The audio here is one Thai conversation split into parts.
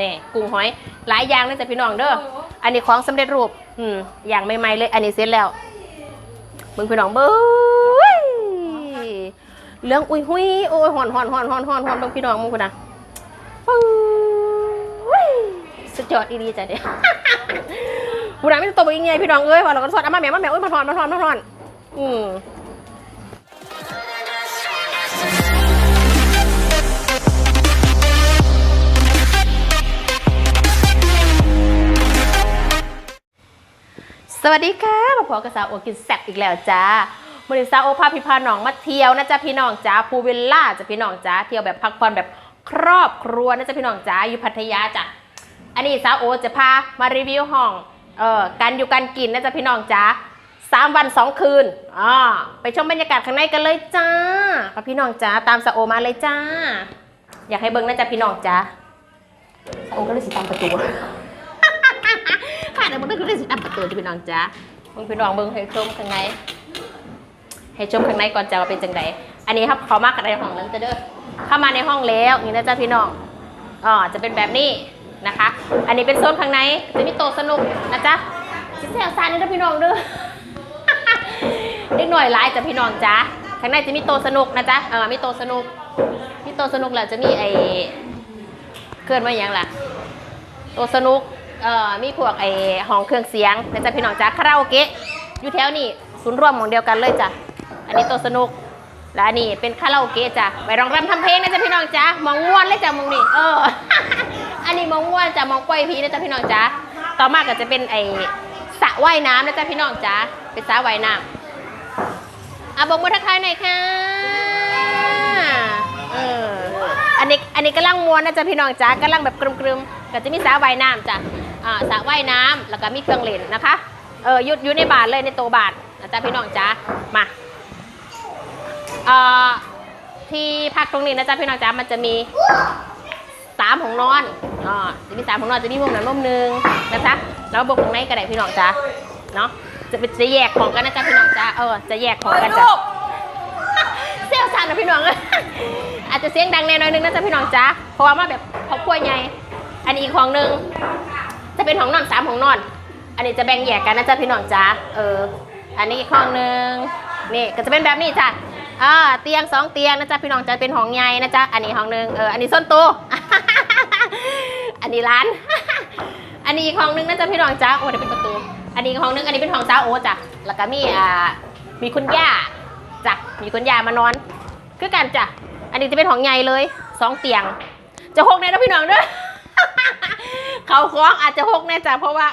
นี่กุ้งหอย หลายอย่างเลยจ้ะพี่น้องเด้อ อันนี้ของสำเร็จรูป อืมอย่างใหม่ๆเลย อันนี้เสร็จแล้วมึงพี่น้องเบ้ยเรื่องอุ้ยหุยโอ้ยหอนหอนหอนหอนหอนหอนเบิ่งพี่น้องมึงคุณนะสุดยอดอีดีจ้ะเด้กูน่ะไม่ต้องตบอีกไงพี่น้องเอ้ยพอเราก็สอดเอามาแม่มาแม่โอ้ยมาถอนมาถอนมาถอนอืม สวัสดีค่ะมาพบกับสาวโอกินแซ่บอีกแล้วจ้าบริษัทโอภาพิพาหนองมาเที่ยวนะจ๊ะพี่น้องจ้าภูวิลล่าจ้ะพี่น้องจ้าเที่ยวแบบพักผ่อนแบบครอบครัวนะจ๊ะพี่น้องจ้าอยู่พัทยาจ้ะอันนี้สาวโอจะพามารีวิวห้องเอ่อการอยู่การกินนะจ๊ะพี่น้องจ้าสามวันสองคืนอ่าไปชมบรรยากาศข้างในกันเลยจ้ากับพี่น้องจ้าตามสาวโอมาเลยจ้า อยากให้เบิ้งนะจ๊ะพี่น้องจ้าสาวโอก็เลยสิตามประตู เดี๋ยวมึงต้องได้สิตามประตูจะพี่น้องจ้ามึงพี่น้องเบิ้งให้ชมข้างในให้ชมข้างในก่อนจะว่าเป็นจังไดอันนี้ครับเขามากกับในห้องแล้วจะเด้อเข้ามาในห้องแล้วนี่นะจ๊ะพี่น้องอ๋อจะเป็นแบบนี้นะคะ อันนี้เป็นโซนข้างในจะมีโต๊ะสนุกนะจ๊ะสิเสียซานนี่นะพี่น้องเด้อเด็กหน่อยหลายจ้ะพี่น้องจ้าข้างในจะมีโต๊ะสนุกนะจ๊ะเออมีโต๊ะสนุกมีโต๊ะสนุกแล้วจะมีไอ้เคลื่อนมาอย่างล่ะโต๊ะสนุก เอ่อมีพวกไอ้ห้องเครื่องเสียงนะจ๊ะพี่น้องจ้าคาราโอเกะอยู่แถวนี้ศูนย์รวมของเดียวกันเลยจ้ะอันนี้โตะสนุก และอันนี้เป็นคาราโอเกะจ้ะไปร้องรำทำเพลงนะจ๊ะพี่น้องจ้ามองม่วนเลยจ้ะมองนี่เออ อันนี้มองม่วนจ้ะมองกล้วยพีนะจ๊ะพี่น้องจ้าต่อมาก็จะเป็นไอ้สระว่ายน้ำนะจ๊ะพี่น้องจ้าเป็นสระว่ายน้ำอะบอกมือทักทายหน่อยค่ะเอออันนี้อันนี้กำลังม้วนนะจ๊ะพี่น้องจ้ากำลังแบบกรึมๆ ก็จะมีสระว่ายน้ำจ้ะอ่าสระว่ายน้ำแล้วก็มีเครื่องเล่นนะคะเออยุดอยู่ในบาทเลยในโตวบาทนะจ๊ะพี่น้องจ้ามาเอ่อที่พักตรงนี้นะจ๊ะพี่น้องจ้ามันจะมีสามของนอนอ่าจะมีสามของนอนจะมีมุมนั้นมุมหนึ่งนะจ๊ะแล้วบกตรงไหนก็ได้พี่น้องจ้าเนาะจะเป็นจะแยกของกันนะจ๊ะพี่น้องจ้าเออจะแยกของกันจ้ะเซลซันนะพี่น้องอาจจะเสียงดังแน่นอยนึงนะจ๊ะพี่น้องจ้าเพราะว่ามาแบบครอบครัวใหญ่ อันนี้ของหนึ่งจะเป็นของนอนสามของนอน อันนี้จะแบ่งแยกกันนะจ๊ะพี่น้องจ้าเออ อันนี้อีกห้องหนึ่งนี่ก็จะเป็นแบบนี้จ้ะอ่าเตียงสองเตียงนะจ๊ะพี่น้องจะเป็นห้องใหญ่นะจ๊ะอันนี้ห้องหนึ่งเอออันนี้ส้นตัวอันนี้ร้าน อันนี้ห้องหนึ่งนะจ๊ะพี่น้องจ้าโอ้เดี๋ยวเป็นประตู อันนี้ห้องหนึ่งอันนี้เป็นห้องจ้าโอ้จ้ะแล้วก็มีอ่ามีคุณย่าจ้ะมีคุณย่ามานอนคือกันจ้ะอันนี้จะเป็นห้องใหญ่เลยสองเตียง จะหกแน่นะพี่น้องเด้อ เขาคล้องอาจจะหกแน่จ้ะเพราะว่า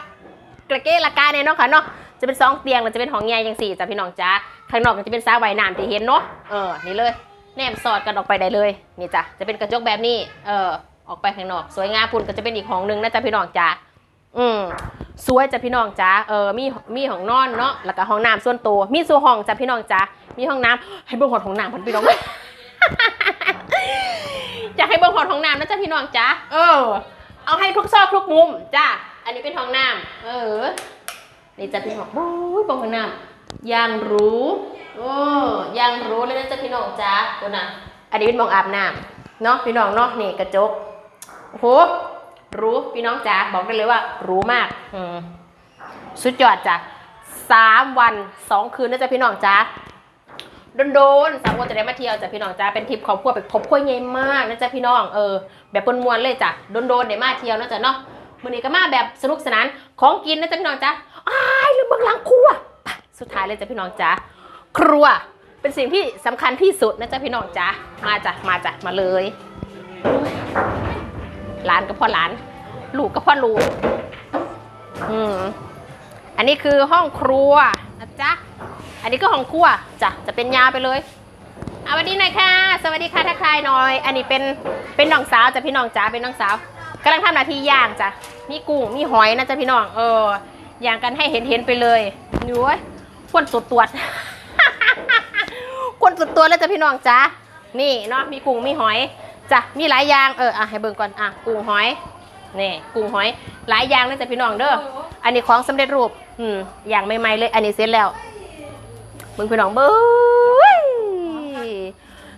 กระเกะละกาเนี่ยเนาะค่ะเนาะจะเป็นสองเตียงแล้วจะเป็นห้องใหญ่ยังสี่จ้ะพี่น้องจ้าข้างนอกก็จะเป็นสระว่ายน้ำที่เห็นเนาะเออนี่เลยแนมสอดกันออกไปได้เลยนี่จ้ะจะเป็นกระจกแบบนี้ เออออกไปข้างนอก สวยงามพุ่นก็จะเป็นอีกห้องหนึงนะจ๊ะพี่น้องจ้าอืมสวยจ้ะพี่น้องจ้าเออมีมีห้องนอนเนาะแล้วก็ห้องน้ำส่วนตัวมีส่วนห้องจ้ะพี่น้องจ้ามีห้องน้ำให้เบิ่งหอดห้องน้ำพันพี่น้องอยากให้เบิ่งหอดห้องน้ำนะจ๊ะพี่น้องจ้าเออ เอาให้ทุกซอกทุกมุมจ้าอันนี้เป็นห้องน้ำเออ นี่จะพี่น้องโอ้ยเบิ่งห้องน้ำยางรูโอ้อยางรูเลยนะจ๊ะพี่น้องจ้าตัวน่ะอันนี้เป็นมองอาบน้ำเนาะพี่น้องเนาะนี่กระจกโอ้โหรู้พี่น้องจ๋าบอกได้เลยว่า รู้มากอืมสุดยอดจ้ะสามวันสองคืนนะจ๊ะพี่น้องจ้า โดนๆสามวันจะได้มาเที่ยวจ้ะพี่น้องจ้าเป็นทริปครอบครัวแบบครบครัวใหญ่มากนะจ๊ะพี่น้องเออแบบมวนๆเลยจ้ะโดนๆได้มาเที่ยวนะจ๊ะเนาะวันนี้ก็มาแบบสนุกสนานของกินนะจ๊ะพี่น้องจ้าอ้ายลืมเบื้องหลังครัวสุดท้ายเลยจ้ะพี่น้องจ้าครัวเป็นสิ่งที่สำคัญที่สุดนะจ๊ะพี่น้องจ๊ะมาจ้ะมาจ้ะมาเลยหลานก็พ่อหลานลูกก็พ่อลูกอืมอันนี้คือห้องครัวนะจ๊ะ อันนี้ก็ห้องครัวจ้ะจะเป็นยาไปเลยเอาสวัสดีหน่อยค่ะ สวัสดีค่ะทักทายหน่อย อันนี้เป็นเป็นน้องสาวจ้ะพี่น้องจ๋าเป็นน้องสาวกำลังทำหน้าที่ย่างจ้ะมีกุ้งมีหอยนะจ๊ะพี่น้องเออย่างกันให้เห็นเห็นไปเลยดูไว้ยควรสดตรวจคนสุดตัวแล้วจ้ะพี่น้องจ้านี่เนาะมีกุ้งมีหอยจ้ะมีหลายอย่างเอออะให้เบิ่งก่อนอะกุ้งหอยนี่กุ้งหอย หลายอย่างเลยจ้ะพี่น้องเด้ออันนี้ของสำเร็จรูปอืมอย่างใหม่ๆเลย อันนี้เสร็จแล้ว เบิ่งพี่น้องเบ้ย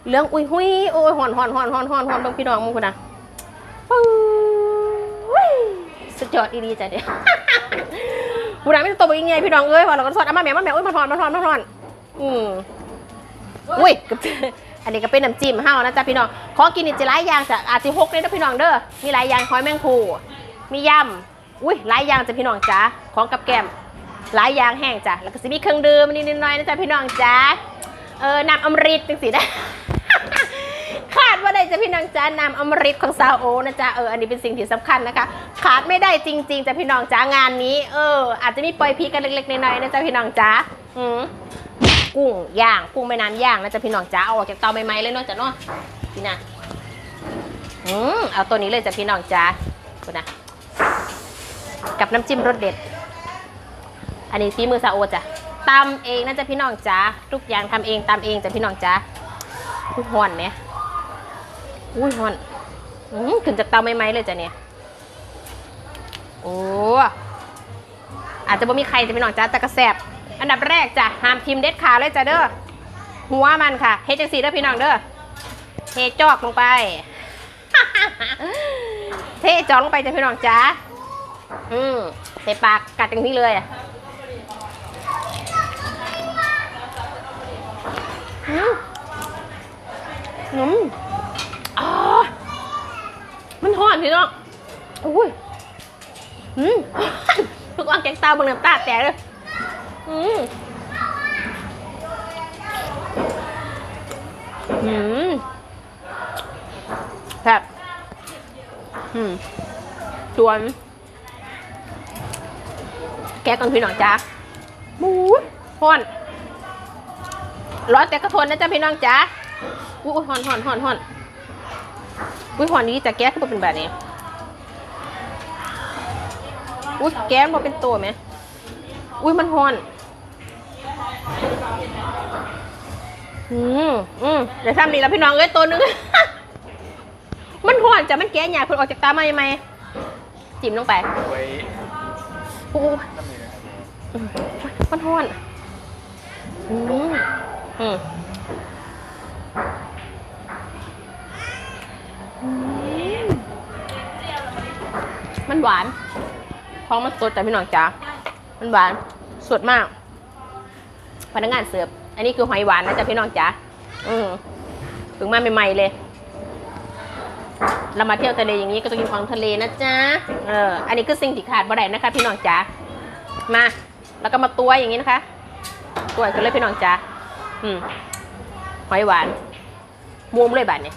เรื่องอุ้ยหุยโอ้ยหอนหอนหอนหอนหอนหอนเบิ่งพี่น้องมึงคุณนะปึ้งยอดอีดีจ้ะเนี่ยบุญนาไม่ต้องตบอีกไงพี่น้องเอ้ยพอเราก็สอดเอามาแม่มาแม่อุ้ยมาทอนมาทอนมาทอนอืมอุ้ยกับอันนี้ก็เป็นน้ำจิ้มเฮานะจ๊ะพี่น้อง ของกินนี่จะหลายอย่างจ้ะอาจจะหกเลยนะพี่น้องเด้อ มีหลายอย่างหอยแมงภูมียำ อุ้ยหลายอย่างจ้ะพี่น้องจ้าของกับแกล้ม หลายอย่างแห้งจ้ะ แล้วก็จะมีเครื่องดื่มนิดๆหน่อยๆนะจ๊ะพี่น้องจ้าเออน้ำอมฤตจังสิได้ขาดว่าได้จะพี่น้องจ้านำอมฤตของซาโอนะจ๊ะเอออันนี้เป็นสิ่งที่สำคัญนะคะ ขาดไม่ได้จริงๆจ้ะพี่น้องจ้างานนี้ เออ อาจจะมีปล่อยพีกันเล็กๆน้อยๆนะจ๊ะพี่น้องจ้าอืมกุ้งย่างกุ้งแม่น้ำย่างนะจ๊ะพี่น้องจ้าเอาออกจากเตาใหม่ๆเลยเนาะจ้ะเนาะพี่นะอืมเอาตัวนี้เลยจ้ะพี่น้องจ้าคุณนะกับน้ำจิ้มรสเด็ด อันนี้ฝีมือซาโอจ้ะตำเองนะจ๊ะพี่น้องจ้าทุกอย่างทำเองตำเองจ้ะพี่น้องจ้าทุกหอนเนี่ยอุ้ยฮอนอืมขึ้นจากเตาไหมๆเลยจ้ะเนี่ยโอ้อาจจะบ่มีใครจะเป็นหนองจ้าแต่กระแสบอันดับแรกจ้ะห้ามทิมเด็ดขาเลยจ้ะเด้อหัวมันค่ะเฮจังสีเด้อพี่น้องเด้อเทจอกลงไป เทจอกลงไปจ้ะพี่น้องจ้าอืมใส่ปากกัดอย่างนี้เลยอะอืม อืมอ๋อมันหอนพี่น้องอุ้ยอืมทุกวันแกงเตาบนน้ำตาแตกเลยอืมอืมแบบอืมชวน แกะก่อนพี่น้องจ้าหมูหอนร้อนแต่กระทนนะจ๊ะพี่น้องจ้า อู้หอนหอนหอนหอนอุ้ยหอนนี้จะแก้ขึ้นมาเป็นแบบนี้อุ้ยแก้มาเป็นตัวไหมอุ้ยมันหอนอืมอืมเดี๋ยวทำดีแล้วพี่น้องเอ้ยตัวหนึง มันหอนจะมันแก้หยาบเพิ่นออกจากตามาไหมจิ้มลงไปโอ้โหน้ำเหนืออืมมันหอนอืมอืม มันหวานท้องมันสดแต่พี่น้องจ๋า มันหวาน สดมาก พนักงานเสิร์ฟ อันนี้คือหอยหวานนะจ๊ะพี่น้องจ๋า อืมถึงมาใหม่ๆเลย เรามาเที่ยวทะเลอย่างนี้ก็ต้องกินของทะเลนะจ๊ะ เออ อันนี้คือสิ่งที่ขาดบ่ได้นะคะ พี่น้องจ๋า มา แล้วก็มาตัวอย่างนี้นะคะ ตัวกันเลยพี่น้องจ๋า อืมหอยหวานมุมเลยบาดเนี่ย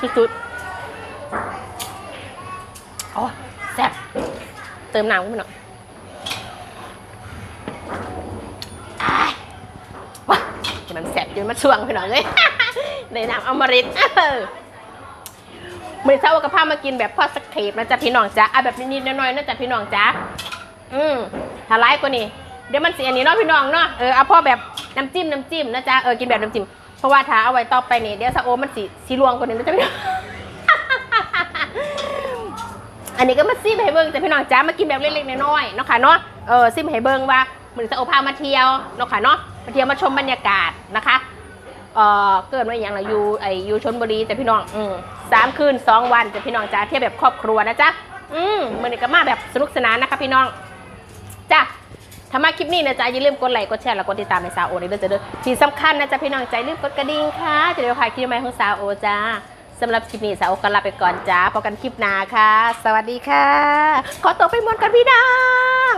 สุดๆอ๋อแซ่บเติมน้ำขึ้นมาหน่อยว้ามันแซ่บจนมาช่วงพี่น้องเลยในน้ำอมฤตเมือเช้ากับพามากินแบบพอสเคปนะจ๊ะพี่น้องจ๊ะเอาแบบนิดๆน้อยๆนะจ๊ะพี่น้องจ๊ะอืมถ้าไลฟ์กว่านี้เดี๋ยวมันเสียอันนี้เนาะพี่น้องเนาะเออเอาพ่อแบบน้ำจิ้มน้ำจิ้มนะจ๊ะเออกินแบบน้ำจิ้ม เพราะว่าถ้าเอาไว้ต่อไปนี่เดี๋ยวซาโอมันสีสีรวงกว่านี้นะจ๊ะพี่น้องอันนี้ก็มาซิมให้เบิ้งจ้ะพี่น้องจ๊ะมากินแบบเล็กๆน้อยๆเนาะค่ะเนาะเออซิมให้เบิ้งว่าเหมือนซาโอพามาเที่ยวเนาะค่ะเนาะมาเที่ยวมาชมบรรยากาศนะคะเออเกิดมาอย่างไรอยู่ไออยู่ชนบุรีแต่พี่น้องอืมสามคืนสองวันแต่พี่น้องจ้าเที่ยวแบบครอบครัวนะจ๊ะอืมมันก็มาแบบสนุกสนานนะคะพี่น้อง ถ้ามาคลิปนี้นะจ๊ะอย่าลืมกดไลค์กดแชร์แล้วกดติดตามในสาวโอในเด้อจ้ะเดือที่สำคัญนะจ๊ะพี่น้องใจลืมกดกระดิ่งค่ะจะได้พายคลิปใหม่ของสาวโอจ้าสำหรับคลิปนี้สาวโอก็ลาไปก่อนจ้าพบกันคลิปหน้าค่ะ สวัสดีค่ะ ขอตัวไปมวนกันพี่น้อง